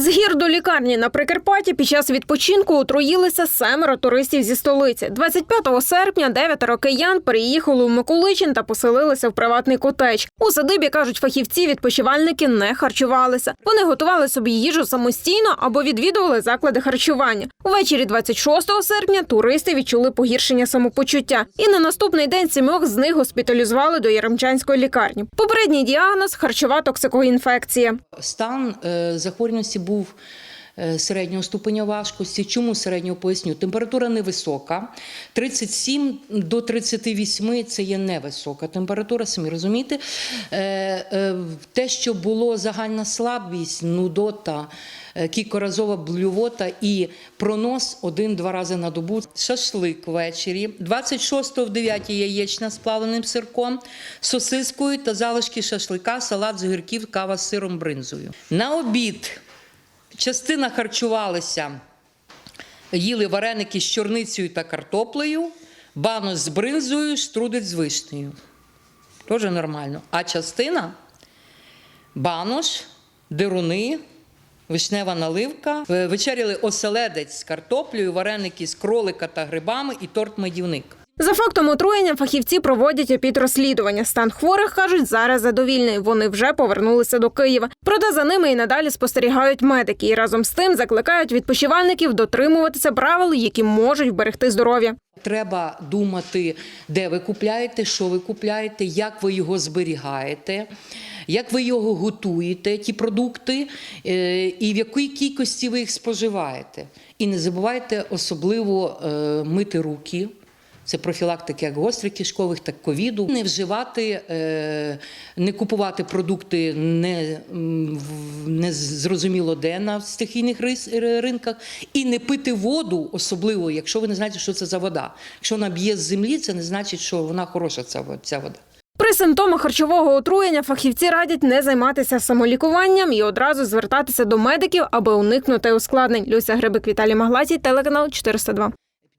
З гір до лікарні на Прикарпатті під час відпочинку отруїлися семеро туристів зі столиці. 25 серпня дев'ятеро киян переїхали у Миколичин та поселилися в приватний котедж. У садибі кажуть фахівці, відпочивальники не харчувалися. Вони готували собі їжу самостійно або відвідували заклади харчування. Увечері 26 серпня туристи відчули погіршення самопочуття. І на наступний день сімох з них госпіталізували до Яремчанської лікарні. Попередній діагноз харчова токсикоінфекція. Стан е, захворюваності був е, середнього ступеня важкості. Чому середнього поясню? Температура невисока. 37 до 38 – це є невисока температура, самі розумієте. Е, е, Те, що було загальна слабість, нудота, кількоразова блювота і пронос один-два рази на добу. Шашлик ввечері. 26-го в 9 яєчня з плавленим сирком, сосискою та залишки шашлика, салат з огірків, кава з сиром бринзою. На обід частина харчувалася, їли вареники з чорницею та картоплею, банош з бринзою, штрудець з вишнею. Теж нормально. А частина банош, дируни, вишнева наливка. Е, Вечеряли оселедець з картоплею, вареники з кролика та грибами і торт медівник. За фактом отруєння фахівці проводять опідрозслідування. Стан хворих кажуть зараз задовільний. Вони вже повернулися до Києва. Проте за ними і надалі спостерігають медики і разом з тим закликають відпочивальників дотримуватися правил, які можуть вберегти здоров'я. Треба думати, де ви купляєте, що ви купляєте, як ви його зберігаєте, як ви його готуєте, ті продукти, е, і в якій кількості ви їх споживаєте. І не забувайте особливо е, мити руки. Це профілактика як гострих кишкових, так ковіду. Не вживати, е, не купувати продукти не, не зрозуміло де на стихійних ринках, і не пити воду, особливо, якщо ви не знаєте, що це за вода. Якщо вона б'є з землі, це не значить, що вона хороша ця вода. При симптомах харчового отруєння фахівці радять не займатися самолікуванням і одразу звертатися до медиків, аби уникнути ускладнень. Люся Грибик, Віталій Маглатій, телеканал 402.